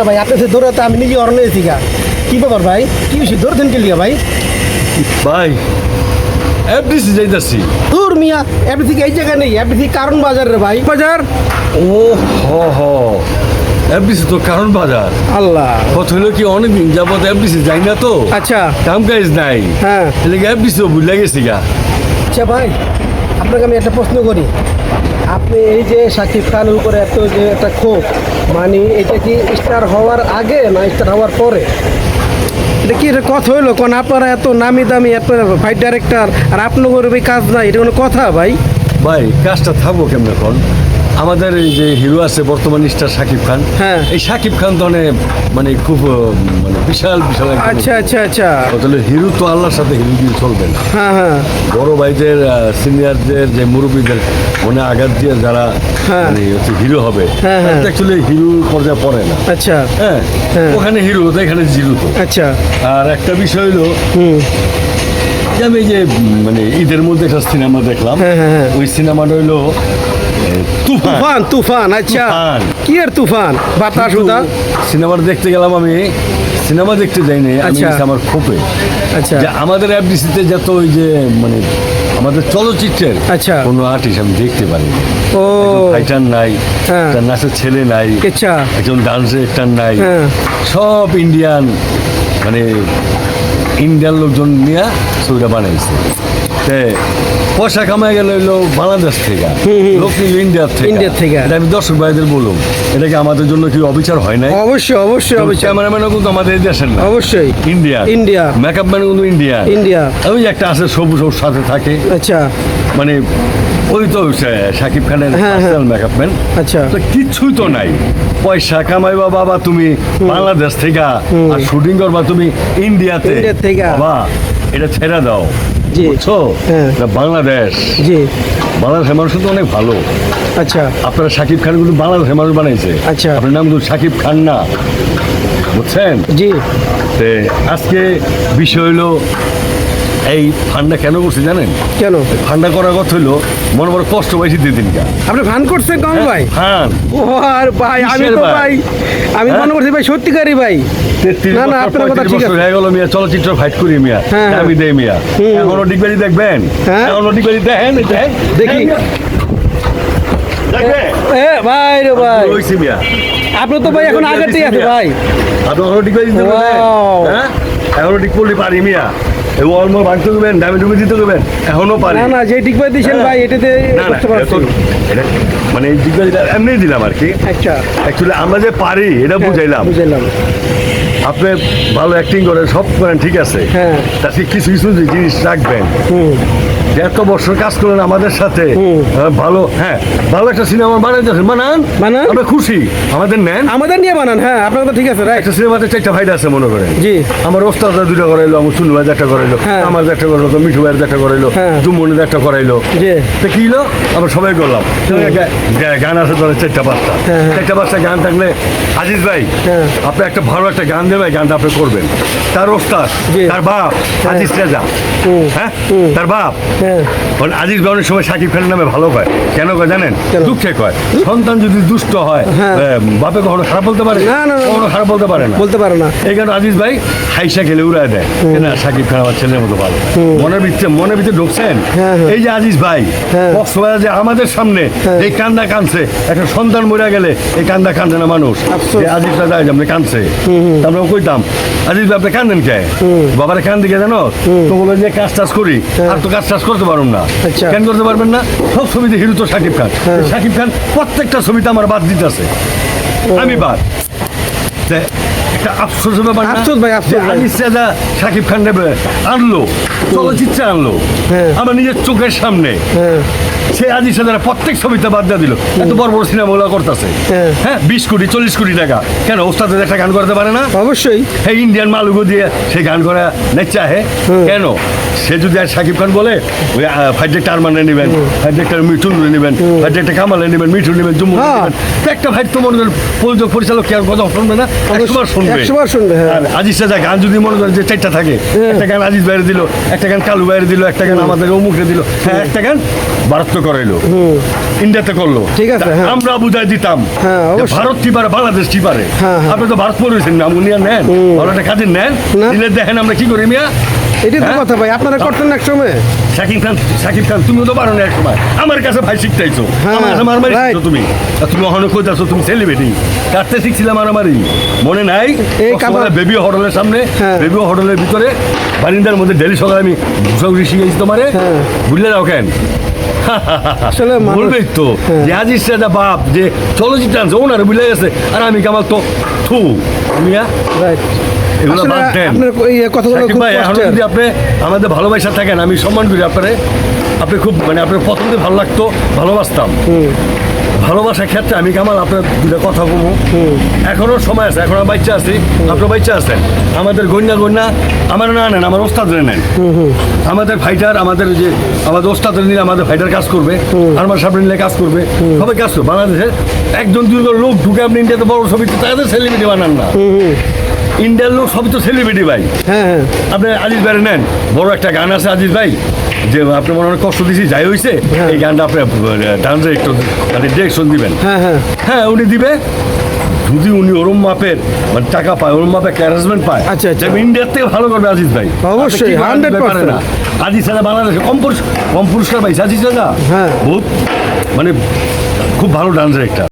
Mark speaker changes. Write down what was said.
Speaker 1: না ভাই? আপনি দৌড়াতে আমি নিজে অরণ হয়েছি গা। কি ব্যাপার ভাই? কি বেশি দৌড়তেন কে লিগা ভাই?
Speaker 2: ভাই এফডিসি যাইতাছি।
Speaker 1: দূর মিয়া এফডি থেকে এই জায়গায় নেই? এফডি থেকে কারণ বাজার রে ভাই। বাজার?
Speaker 2: ও হ হ এফডিসি তো কারণ বাজার।
Speaker 1: আল্লাহ।
Speaker 2: কথা হলো কি অনেকদিন যাবত এফডিসি যাই না তো?
Speaker 1: আচ্ছা।
Speaker 2: কাম কাজ নাই।
Speaker 1: হ্যাঁ।
Speaker 2: এলাকা এফডিসি ভুলে গেছি গা?
Speaker 1: আচ্ছা ভাই আপনাকে আমি একটা প্রশ্ন করি। আপনি এই যে সাকিব খানের উপরে এত যে একটা ক্ষোভ মানে এটা কি স্টার হওয়ার আগে না স্টার হওয়ার পরে? এটা কি এটা কথা হইল? কোন আপনারা এত নামি দামি এত ফাইট ডাইরেক্টর আর আপনার ওই কাজ নাই এটা কোনো কথা ভাই?
Speaker 2: ভাই কাজটা থাকব কেমন এখন? আমাদের এই যে হিরো আছে বর্তমান স্টার সাকিব খান
Speaker 1: হ্যাঁ।
Speaker 2: এই সাকিব খান তো অনেক মানে খুব মানে বিশাল বিশাল
Speaker 1: আচ্ছা আচ্ছা আচ্ছা
Speaker 2: তাহলে হিরো তো আল্লাহর সাথে হিরো দিয়ে চলবে না
Speaker 1: হ্যাঁ হ্যাঁ
Speaker 2: বড় ভাইদের সিনিয়রদের যে মুরব্বীদের মনে আঘাত দিয়ে যারা
Speaker 1: হ্যাঁ।
Speaker 2: মানে হচ্ছে হিরো হবে
Speaker 1: হ্যাঁ, হ্যাঁ।
Speaker 2: অ্যাকচুয়ালি হিরো পর্যায়ে পড়ে না
Speaker 1: আচ্ছা
Speaker 2: হ্যাঁ
Speaker 1: হ্যাঁ।
Speaker 2: ওখানে হিরো তো এখানে জিরো তো
Speaker 1: আচ্ছা
Speaker 2: আর একটা বিষয় হলো আমি যে মানে ঈদের মধ্যে একটা সিনেমা দেখলাম
Speaker 1: হ্যাঁ, হ্যাঁ, হ্যাঁ।
Speaker 2: ওই সিনেমাটা হইল তুফান
Speaker 1: তুফান আচ্ছা। কি আর তুফান বাতাস উদা
Speaker 2: সিনেমাটা দেখতে গেলাম আমি সিনেমা দেখতে যাইনি
Speaker 1: আচ্ছা।
Speaker 2: আমার খোপে
Speaker 1: আচ্ছা
Speaker 2: আমাদের এফডিসিতে যত ওই যে মানে আমাদের চলচ্চিত্রের
Speaker 1: আচ্ছা।
Speaker 2: কোনো আর্টিস্ট আমি দেখতে পারি
Speaker 1: ও
Speaker 2: ফাইটার নাই
Speaker 1: হ্যাঁ।
Speaker 2: একটা নাচের ছেলে নাই
Speaker 1: আচ্ছা
Speaker 2: একজন ডান্সের একটা নাই
Speaker 1: হ্যাঁ।
Speaker 2: সব ইন্ডিয়ান মানে ইন্ডিয়ান লোকজন নিয়ে ছবিটা বানাইছে পয়সা কামাই গেল হইল বাংলাদেশ থেকে লোক নিল ইন্ডিয়ার থেকে।
Speaker 1: ইন্ডিয়ার থেকে।
Speaker 2: এটা আমি দর্শক ভাইদের বলুন এটা কি আমাদের জন্য কি অবিচার হয় নাই?
Speaker 1: অবশ্যই অবশ্যই অবশ্যই।
Speaker 2: ক্যামেরাম্যানও কিন্তু আমাদের দেশের না।
Speaker 1: অবশ্যই।
Speaker 2: India
Speaker 1: India.
Speaker 2: মেকআপ ম্যান কিন্তু ইন্ডিয়া
Speaker 1: ইন্ডিয়া
Speaker 2: ওই একটা আছে সবুজ ওর সাথে থাকে।
Speaker 1: আচ্ছা।
Speaker 2: মানে ওই তো সাকিব খানের মেকআপ ম্যান
Speaker 1: আচ্ছা।
Speaker 2: তো কিচ্ছুই তো নাই। পয়সা কামাইবা বাবা তুমি বাংলাদেশ থেকে আর শুটিং করবা তুমি ইন্ডিয়াতে
Speaker 1: ইন্ডিয়া থেকে।
Speaker 2: বাবা এটা ছেড়ে দাও।
Speaker 1: জি।
Speaker 2: বুঝছ?
Speaker 1: হ্যাঁ।
Speaker 2: বাংলাদেশ।
Speaker 1: জি।
Speaker 2: বাংলাদেশের মানুষ তো অনেক ভালো।
Speaker 1: আচ্ছা।
Speaker 2: আপনারা সাকিব খান কিন্তু বাংলাদেশের মানুষ বানাইছে।
Speaker 1: আচ্ছা।
Speaker 2: আপনার নাম কিন্তু সাকিব খান না। বুঝছেন?
Speaker 1: জি।
Speaker 2: আজকে বিষয় হলো এই ফান্ডা কেন করছি জানেন?
Speaker 1: কেন?
Speaker 2: ফান্ডা করার কথা হলো মনে বড় কষ্ট পাইছি দুই দিনকা
Speaker 1: আপনি ফান করছেন কম ভাই?
Speaker 2: ফান।
Speaker 1: ও আর ভাই আমি তো
Speaker 2: ভাই?
Speaker 1: আমি
Speaker 2: হ্যাঁ?
Speaker 1: মনে করছি ভাই সত্যিকারই ভাই। না, না, আপনার কথা ঠিক আছে।
Speaker 2: হয়ে গেল মিয়া চলচ্চিত্র ফাইট করি মিয়া
Speaker 1: হ্যাঁ, হ্যাঁ।
Speaker 2: আমি দেই মিয়া। এখনও ডিগবাড়ি দেখবেন?
Speaker 1: হ্যাঁ।
Speaker 2: ডিগবাড়ি দেখেন
Speaker 1: দেখি। এ ভাই রে ভাই।
Speaker 2: হইছি মিয়া।
Speaker 1: আপনি তো ভাই এখন আগেতেই আছে ভাই।
Speaker 2: আপনি এখনও ডিগবাড়ি দিতে পারবেন
Speaker 1: Wow.
Speaker 2: হ্যাঁ? এখনও ডিগ পড়লি পারি মিয়া। এই অলমো ভাঙতে দেবেন দামে ডুবে দিতে দেবেন এখনও পারি।
Speaker 1: না না যে ঠিক ভাই দিয়েছেন
Speaker 2: হ্যাঁ।
Speaker 1: ভাই এটাতে করতে
Speaker 2: মানে এমনি দিলাম আর কি।
Speaker 1: আচ্ছা।
Speaker 2: অ্যাকচুয়ালি আমরা যে পারি এটা বুঝাইলাম।
Speaker 1: বুঝাইলাম।
Speaker 2: আপনি ভালো অ্যাক্টিং করেন সব করেন ঠিক আছে
Speaker 1: হ্যাঁ।
Speaker 2: তাতে কিছু কিছু জিনিস রাখবেন এত বছর কাজ করলেন আমাদের সাথে হ্যাঁ, ভালো হ্যাঁ ভালো একটা সিনেমা বানাইতেছেন বানান
Speaker 1: বানান।
Speaker 2: আমরা খুশি আমাদের নেন
Speaker 1: আমাদের নিয়ে বানান হ্যাঁ আপনার তো ঠিক আছে রাইট
Speaker 2: একটা সিনেমাতে চারটা ফাইদা আছে মনে করেন
Speaker 1: জি।
Speaker 2: আমার ওস্তাদরা দুটো করাইলো আমার চুনু ভাই একটা করাইলো
Speaker 1: হ্যাঁ।
Speaker 2: আমার একটা করাইলো মিঠু ভাইয়ের একটা করাইলো
Speaker 1: হ্যাঁ।
Speaker 2: জুমনের একটা করাইলো
Speaker 1: জি।
Speaker 2: তো কি হলো আমরা সবাই করলাম গান আছে ধরেন চারটা পাঁচটা
Speaker 1: হ্যাঁ, হ্যাঁ।
Speaker 2: চারটা পাঁচটা গান থাকলে আজিজ ভাই
Speaker 1: হ্যাঁ।
Speaker 2: আপনি একটা ভালো একটা গান দেবে গানটা আপনি করবেন। তার ওস্তাদ তার বাপ আজিজ রেজা। হ্যাঁ? তার বাপ।
Speaker 1: হ্যাঁ।
Speaker 2: আজিজ ভাই অনেক সময় সাকিব খানের নামে ভালো কয়। কেন কয় জানেন? দুঃখে কয়। সন্তান যদি দুষ্ট হয়
Speaker 1: হ্যাঁ।
Speaker 2: বাপে কখনো খারাপ বলতে পারে?
Speaker 1: না।
Speaker 2: কখনো খারাপ বলতে পারে না।
Speaker 1: বলতে পারো না।
Speaker 2: এই কারণে আজিজ ভাই হাইসা খেলে উড়ায় দেয়। না সাকিব খান আমার ছেলের মতো ভালো। মনের ভিতরে মনের ভিতরে ঢুকছেন?
Speaker 1: হ্যাঁ, হ্যাঁ।
Speaker 2: এই যে আজিজ ভাই
Speaker 1: হ্যাঁ।
Speaker 2: কক্সবাজার যে আমাদের সামনে
Speaker 1: হ্যাঁ।
Speaker 2: এই কান্দা কানছে একটা সন্তান মরে গেলে এই কান্দা কান্দে না মানুষ। আজিজ দাদা কানছে আমরা কইতাম আরে আপনি কান্দেন কে? বাবার কান দিকে জানো? তো বলে যে কাজ টাজ করি আর তো কাজ টাজ করতে পারুন না।
Speaker 1: হ্যাঁ। আচ্ছা।
Speaker 2: কেন করতে পারবেন না? সব ছবিতে হিরো তো সাকিব খান
Speaker 1: শাকিব
Speaker 2: সাকিব খান প্রত্যেকটা ছবিতে আমার বাদ দিতেছে। আমি বাদ। একটা আফসোসের ব্যাপার না?
Speaker 1: আফসোস ভাই, আফসোস ভাই।
Speaker 2: আনিস সাকিব খান নেবে আনলো চলচ্চিত্রে আনলো।
Speaker 1: হ্যাঁ।
Speaker 2: আমার নিজের চোখের সামনে।
Speaker 1: হ্যাঁ।
Speaker 2: সে প্রত্যেক ছবিতে বাদ দিয়ে দিল। এত বড় বড় সিনেমাগুলো করতেছে।
Speaker 1: হ্যাঁ।
Speaker 2: হ্যাঁ বিশ কোটি চল্লিশ কোটি টাকা। কেন ওস্তাদের একটা গান করতে পারে না?
Speaker 1: অবশ্যই।
Speaker 2: হ্যাঁ ইন্ডিয়ান মালুগো দিয়ে সে গান করা নেচা হে। কেন? সে যদি আর সাকিব খান বলে ওই ফাইট টারমানে নেবেন ফাইট একটা মিঠুন নেবেন ফাইট একটা কামালে নেবেন মিঠুন নেবেন জুম্মু একটা ভাই তো মনে পরিচালক কে আর কথা শুনবে না? শুনবে?
Speaker 1: একশো শুনবে, হ্যাঁ।
Speaker 2: আর আজিজ সাজা গান যদি মনে করেন যে চারটা থাকে একটা গান আজিজ বাইরে দিল একটা গান কালু বাইরে দিল একটা গান আমাদের অমুকে দিল হ্যাঁ একটা গান ভারত তো করাইলো ইন্ডিয়াতে করল।
Speaker 1: ঠিক আছে, হ্যাঁ।
Speaker 2: আমরা বুঝাই দিতাম
Speaker 1: হ্যাঁ,
Speaker 2: ভারত কি পারে বাংলাদেশ কি পারে?
Speaker 1: হ্যাঁ, হ্যাঁ।
Speaker 2: আপনি তো ভারত পড়েছেন না উনি নেন। ভালো একটা কাজের নেন। দিলে দেখেন আমরা কি করি মিয়া?
Speaker 1: এটাই তো
Speaker 2: হ্যাঁ?
Speaker 1: কথা ভাই আপনারা করতেন এক সময়
Speaker 2: শাকিব খান শাকিব খান তুমিও তো পারো না এক সময় আমার কাছে ভাই
Speaker 1: হ্যাঁ,
Speaker 2: আমার কাছে মারামারি শিখছো তুমি। তুমি অহনো কইতাছো তুমি সেলিব্রিটি কাটতে শিখছিলাম মারামারি। মনে নাই?
Speaker 1: এই
Speaker 2: বেবি হোটেলের সামনে
Speaker 1: হ্যাঁ।
Speaker 2: বেবি হোটেলের ভিতরে বারিন্দার মধ্যে ডেলি সকালে আমি ঘুষাঘুষি শিখেছি তোমারে।
Speaker 1: হ্যাঁ।
Speaker 2: বুঝলে যাও কেন?
Speaker 1: আসলে
Speaker 2: বলবেই তো।
Speaker 1: হ্যাঁ।
Speaker 2: যে আজিজ সাদা বাপ যে চলচ্চিত্র ওনার বুঝলে গেছে। আর আমি কামাল তো থু মিয়া
Speaker 1: রাইট
Speaker 2: এগুলো বাদ দেন।
Speaker 1: কথাগুলো
Speaker 2: ভাই, এখন যদি আপনি আমাদের ভালোবাসা থাকেন আমি সম্মান করি আপনারে। আপনি খুব মানে আপনার প্রথম দিয়ে ভালো লাগতো ভালোবাসতাম। ভালোবাসার ক্ষেত্রে আমি কামাল আপনার দুটা কথা বলব। এখনও সময় আছে এখন বাচ্চা আছি আপনার বাচ্চা আছেন আমাদের গন্যা গন্যা আমার না নেন আমার ওস্তাদ নেন। আমাদের ফাইটার আমাদের যে আমাদের ওস্তাদ নিলে আমাদের ফাইটার কাজ করবে আমার সামনে নিলে কাজ করবে সবাই কাজ করবে। বাংলাদেশের একজন দুজন লোক ঢুকে আপনি ইন্ডিয়াতে বড় ছবি তাদের সেলিব্রিটি বানান না। ইন্ডিয়ার লোক সবই তো সেলিব্রিটি ভাই।
Speaker 1: হ্যাঁ হ্যাঁ।
Speaker 2: আপনি আজিজ ভাই নেন। বড় একটা গান আছে আজিজ ভাই যে আপনি মনে হয় কষ্ট দিছি যাই হয়েছে এই গানটা আপনি ডান্সে একটু মানে ডিরেকশন দিবেন।
Speaker 1: হ্যাঁ হ্যাঁ।
Speaker 2: হ্যাঁ উনি দিবে। যদি উনি ওরম মাপের মানে টাকা পায় ওরম মাপের ক্যারেজমেন্ট পায়
Speaker 1: আচ্ছা, আচ্ছা।
Speaker 2: ইন্ডিয়ার থেকে ভালো করবে আজিজ ভাই।
Speaker 1: অবশ্যই,
Speaker 2: আপনি কি আজিজ ভাই
Speaker 1: 100%
Speaker 2: পারে না। আজিজ ছাড়া বাংলাদেশে কম পুরস্কার কম পুরস্কার পাইছে আজিজ দাদা
Speaker 1: হ্যাঁ।
Speaker 2: বহুত মানে খুব ভালো ডান্সার একটা।